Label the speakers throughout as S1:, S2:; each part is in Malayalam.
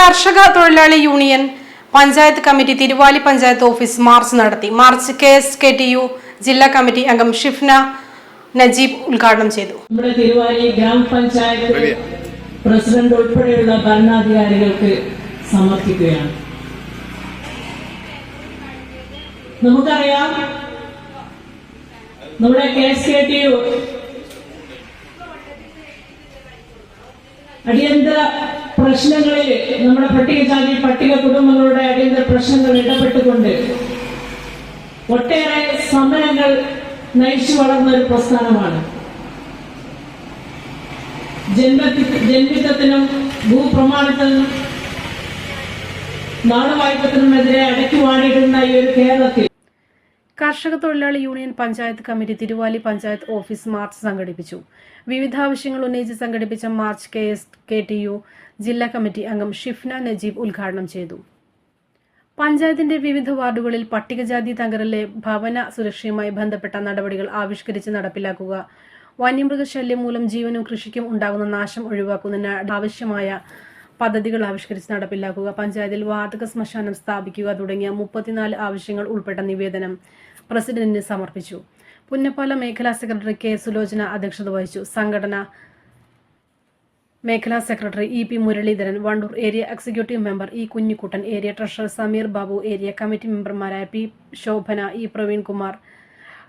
S1: കർഷക തൊഴിലാളി union panchayat committee Thiruvali panchayat office march നടത്തി. March K S K T U ജില്ലാ കമ്മിറ്റി അംഗം ഷിഫ്ന നജീബ് ഉദ്ഘാടനം ചെയ്തു.
S2: നമ്മുടെ തിരുവാലി ഗ്രാമപഞ്ചായത്ത് പ്രസിഡന്റ് ഉൾപ്പെടെയുള്ള ഭരണാധികാരികൾക്ക് സമർപ്പിക്കുകയാണ്. നമുക്കറിയാം നമ്മുടെ K S K T U അടിയന്തര പ്രശ്നങ്ങളിൽ നമ്മുടെ പട്ടികജാതി പട്ടിക കുടുംബങ്ങളുടെ അടിയന്തര പ്രശ്നങ്ങൾ ഇടപെട്ടുകൊണ്ട് ഒട്ടേറെ സമരങ്ങൾ നയിച്ചു വളർന്ന ഒരു പ്രസ്ഥാനമാണ്. ജന്മത്തി ജന്മിത്തത്തിനും ഭൂപ്രമാണത്തിനും നാടുവായ്പത്തിനുമെതിരെ അടയ്ക്കുവാണിടുന്ന ഈ ഒരു കേരളത്തിൽ
S1: കർഷക തൊഴിലാളി union panchayat committee Thiruvali panchayat office march സംഘടിപ്പിച്ചു. വിവിധ ആവശ്യങ്ങൾ ഉന്നയിച്ച് സംഘടിപ്പിച്ച march K S K T U ജില്ലാ കമ്മിറ്റി അംഗം ഷിഫ്ന നജീബ് ഉദ്ഘാടനം ചെയ്തു. പഞ്ചായത്തിന്റെ വിവിധ വാർഡുകളിൽ പട്ടികജാതി തകരലെ ഭവന സുരക്ഷയുമായി ബന്ധപ്പെട്ട നടപടികൾ ആവിഷ്കരിച്ച് നടപ്പിലാക്കുക വന്യമൃഗശല്യം മൂലം ജീവനും കൃഷിക്കും ഉണ്ടാകുന്ന നാശം ഒഴിവാക്കുന്നതിന് ആവശ്യമായ പദ്ധതികൾ ആവിഷ്കരിച്ച് നടപ്പിലാക്കുക പഞ്ചായത്തിൽ വാതക ശ്മശാനം സ്ഥാപിക്കുക തുടങ്ങിയ മുപ്പത്തിനാല് ആവശ്യങ്ങൾ ഉൾപ്പെട്ട നിവേദനം പ്രസിഡന്റിന് സമർപ്പിച്ചു. പുന്നപ്പാല മേഖലാ സെക്രട്ടറി കെ സുലോചന അധ്യക്ഷത വഹിച്ചു. സംഘടന മേഖലാ secretary E P Muraleedharan Wandoor area executive member E Kunhikuttan area treasurer Sameer Babu area committee മെമ്പർമാരായ P Shobhana E Praveenkumar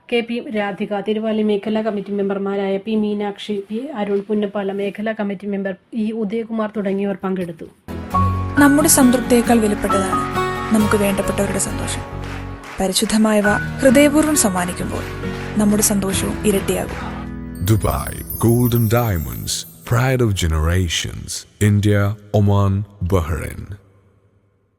S1: K P Radhika Thiruvali മേഖലാ കമ്മിറ്റി മെമ്പർമാരായ പി മീനാക്ഷി പി അരുൺ പുന്നപ്പാല മേഖലാ കമ്മിറ്റി മെമ്പർ ഇ ഉദയകുമാർ തുടങ്ങിയവർ പങ്കെടുത്തു.
S3: നമ്മുടെ സംതൃപ്തിയേക്കാൾ വിലപ്പെട്ടതാണ് നമുക്ക് വേണ്ടപ്പെട്ടവരുടെ സന്തോഷം. പരിശുദ്ധമായവ ഹൃദയപൂർവം സമ്മാനിക്കുമ്പോൾ നമ്മുടെ സന്തോഷവും ഇരട്ടിയാകും.
S4: Dubai golden diamonds pride of generations India Oman Bahrain.